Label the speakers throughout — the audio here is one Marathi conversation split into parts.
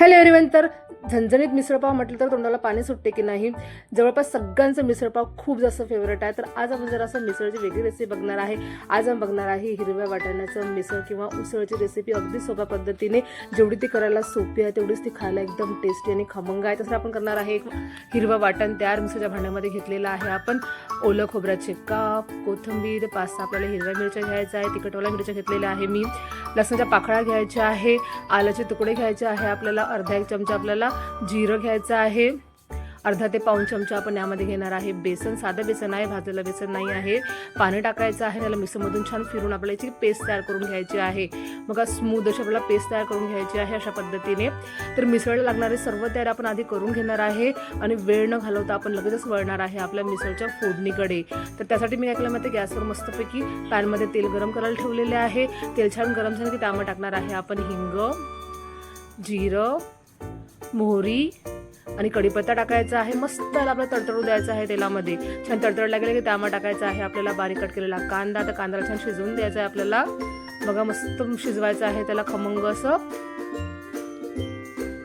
Speaker 1: हॅलो एव्हरीवन तर झणझणीत मिसळपाव म्हटलं तर तोंडाला पाणी सुटते की नाही? जवळपास सगळ्यांचं मिसळपाव खूप जास्त फेवरेट आहे. तर आज आपण जरा असं मिसळची वेगळी रेसिपी बघणार आहे. आज आपण बघणार आहे हिरव्या वाटाण्याचं मिसळ किंवा उसळची रेसिपी अगदी सोप्या पद्धतीने. जेवढी ती करायला सोपी आहे तेवढीच ती खायला एकदम टेस्टी आणि खमंग आहे. तसं आपण करणार आहे एक हिरवं वाटण तयार मिसळच्या भांड्यामध्ये घेतलेलं आहे आपण. ओलं खोबऱ्याचे काप कोथिंबीर पाच सहा आपल्याला हिरव्या मिरच्या घ्यायचा आहे तिखटवाला मिरच्या घेतलेल्या आहे मी. लसणाच्या पाकळ्या घ्यायच्या आहे. आल्याचे तुकडे घ्यायचे आहे आपल्याला. अर्धा एक चमचा आपल्याला जिरं घ्यायचं आहे. अर्धा ते पाऊन चमचा आपण यामध्ये घेणार आहे बेसन. साधं बेसन आहे भाजलेलं बेसन नाही आहे. पाणी टाकायचं आहे त्याला मिक्सरमधून छान फिरून आपल्याला याची पेस्ट तयार करून घ्यायची आहे. मग स्मूथ अशी आपल्याला पेस्ट तयार करून घ्यायची आहे अशा पद्धतीने. तर मिसळला लागणारे सर्व तयार आपण आधी करून घेणार आहे आणि वेळ न घालवता आपण लगेचच वळणार आहे आपल्या मिसळच्या फोडणीकडे. तर त्यासाठी मी ऐकलं माहिती गॅसवर मस्तपैकी पॅनमध्ये तेल गरम करायला ठेवलेले आहे. तेल छान गरम झालं की त्यामध्ये टाकणार आहे आपण हिंग. जिरं मोहरी आणि कढीपत्ता टाकायचा आहे. मस्त त्याला आपल्याला तडतडू द्यायचं आहे तेलामध्ये. छान तडतडला गेलं की त्यामध्ये टाकायचं आहे आपल्याला बारीक कट केलेला कांदा. तर कांद्याला छान शिजवून द्यायचा आहे आपल्याला. बघा मस्त शिजवायचं आहे त्याला खमंग असं.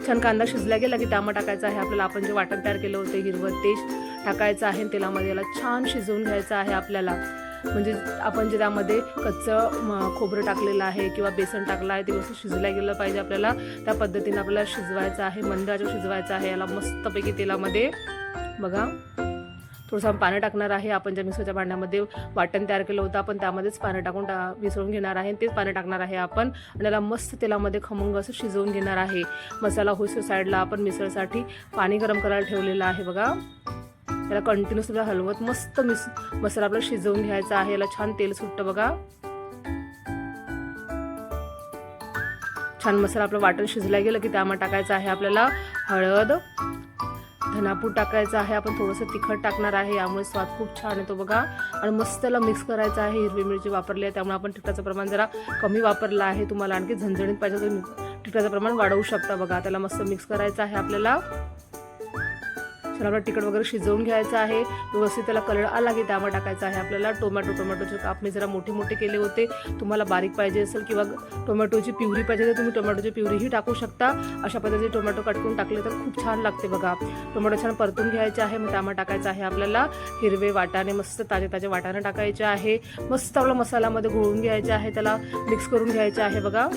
Speaker 1: छान कांदा शिजला गेला की त्यामध्ये टाकायचं आहे आपल्याला. आपण जे वाटण तयार केलं होतं हिरवं तेज टाकायचं आहे तेलामध्ये याला छान शिजवून घ्यायचं आहे आपल्याला. म्हणजे आपण जे त्यामध्ये कच्चं खोबरं टाकलेलं आहे किंवा बेसन टाकलं आहे ते वस्तू शिजल्या गेलं पाहिजे आपल्याला. त्या पद्धतीने आपल्याला शिजवायचं आहे मंद शिजवायचं आहे याला मस्तपैकी तेलामध्ये. बघा थोडंसं आपण पाणी टाकणार आहे. आपण ज्या मिसळच्या भांड्यामध्ये वाटण तयार केलं होतं आपण त्यामध्येच पाणी टाकून टा मिसळून घेणार आहे. तेच पाणी टाकणार आहे आपण. आणि त्याला मस्त तेलामध्ये खमंग असं शिजवून घेणार आहे. मसाला होईसो साईडला आपण मिसळसाठी पाणी गरम करायला ठेवलेलं आहे बघा. त्याला कंटिन्यूस आपल्याला हलवत मस्त मिस मसाला आपल्याला शिजवून घ्यायचा आहे. याला छान तेल सुटतं बघा. छान मसाला आपलं वाटण शिजला गेलं की त्यामध्ये टाकायचं आहे आपल्याला हळद. धनापूर टाकायचं आहे. आपण थोडंसं तिखट टाकणार आहे. यामुळे स्वाद खूप छान येतो बघा. आणि मस्त त्याला मिक्स करायचं आहे. हिरवी मिरची वापरली आहे. त्यामुळे आपण तिखटाचं प्रमाण जरा कमी वापरलं आहे. तुम्हाला आणखी झणझणीत पाहिजे तर तिखटाचं प्रमाण वाढवू शकता बघा. त्याला मस्त मिक्स करायचं आहे आपल्याला. तर आपलं तिखट वगैरे शिजवून घ्यायचं आहे. व्यवस्थित त्याला कलर आला की त्यामध्ये टाकायचा आहे आपल्याला. टोमॅटो टोमॅटोचे काप मी जरा मोठे मोठे केले होते. तुम्हाला बारीक पाहिजे असेल किंवा टोमॅटोची पिवरी पाहिजे तर तुम्ही टोमॅटोची पिवरीही टाकू शकता. अशा पद्धतीने टोमॅटो कटकून टाकले तर खूप छान लागते बघा. टोमॅटो छान परतून घ्यायचे आहे. मग त्यामध्ये टाकायचं आहे आपल्याला हिरवे वाटाणे मस्त ताजे ताजे वाटाणे टाकायचे आहे. मस्त आपला मसाल्यामध्ये घोळून घ्यायचे आहे. त्याला मिक्स करून घ्यायचे आहे बघा.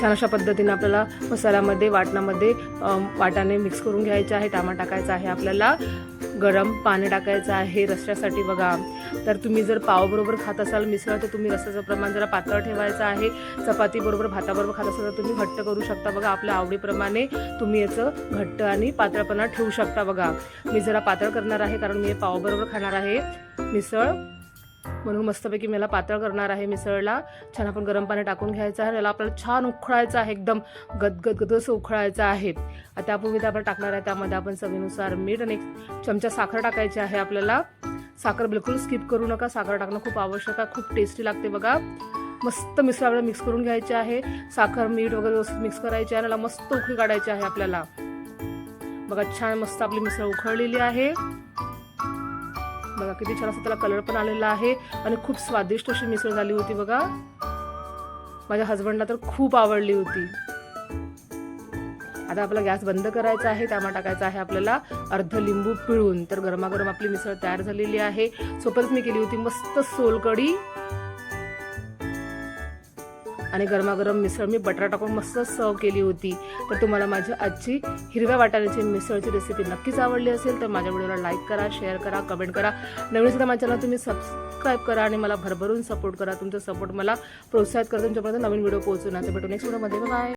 Speaker 1: छान अशा पद्धतीने आपल्याला मसाल्यामध्ये वाटणामध्ये वाटाणे मिक्स करून घ्यायचे आहे. टामा टाकायचा आहे आपल्याला. गरम पाणी टाकायचं आहे रस्त्यासाठी बघा. तर तुम्ही जर पावबरोबर खात असाल मिसळ तर तुम्ही रस्त्याचं प्रमाण जरा पातळ ठेवायचं आहे. चपातीबरोबर भाताबरोबर खात असाल तर तुम्ही घट्ट करू शकता. बघा आपल्या आवडीप्रमाणे तुम्ही याचं घट्ट आणि पातळपणा ठेवू शकता बघा. मी जरा पातळ करणार आहे कारण मी हे पावबरोबर खाणार आहे. मिसळ म्हणून मस्तपैकी मला पातळ करणार आहे मिसळला. छान आपण गरम पाणी टाकून घ्यायचं आहे. याला आपल्याला छान उखळायचं आहे. एकदम गदगद गद असं उखळायचं आहे. आता त्यापूर्वी ते आपण टाकणार आहे. त्यामध्ये आपण चवीनुसार मीठ आणि एक चमचा साखर टाकायची आहे आपल्याला. साखर बिलकुल स्किप करू नका. साखर टाकणं खूप आवश्यक आहे. खूप टेस्टी लागते बघा. मस्त मिसळ आपल्याला मिक्स करून घ्यायची आहे. साखर मीठ वगैरे व्यवस्थित मिक्स करायचे आहे. याला मस्त उखळी काढायची आहे आपल्याला. बघा छान मस्त आपली मिसळ उखळलेली आहे. बघा किती छान असं त्याला कलर पण आलेला आहे आणि खूप स्वादिष्ट अशी मिसळ झाली होती बघा. माझ्या हस्बंडला तर खूप आवडली होती. आता आपला गॅस बंद करायचा आहे त्यामुळे टाकायचा आहे आपल्याला अर्ध लिंबू पिळून. तर गरमागरम आपली मिसळ तयार झालेली आहे. सोबतच मी केली होती मस्त सोलकडी आणि गरमागरम मिसळ मी बटाटा टाकून मस्त सर्व केली होती. तर तुम्हाला माझी आजची हिरव्या वाटाण्याची मिसळची रेसिपी नक्कीच आवडली असेल तर माझ्या व्हिडिओला लाईक करा शेअर करा कमेंट करा. नवीन सुद्धा माझ्या चॅनल तुम्ही सबस्क्राईब करा आणि मला भरभरून सपोर्ट करा. तुमचा सपोर्ट मला प्रोत्साहित करा. तुमच्यापर्यंत नवीन व्हिडिओ पोहोचवण्याचं भेटू नेक्स्ट व्हिडिओमध्ये बाय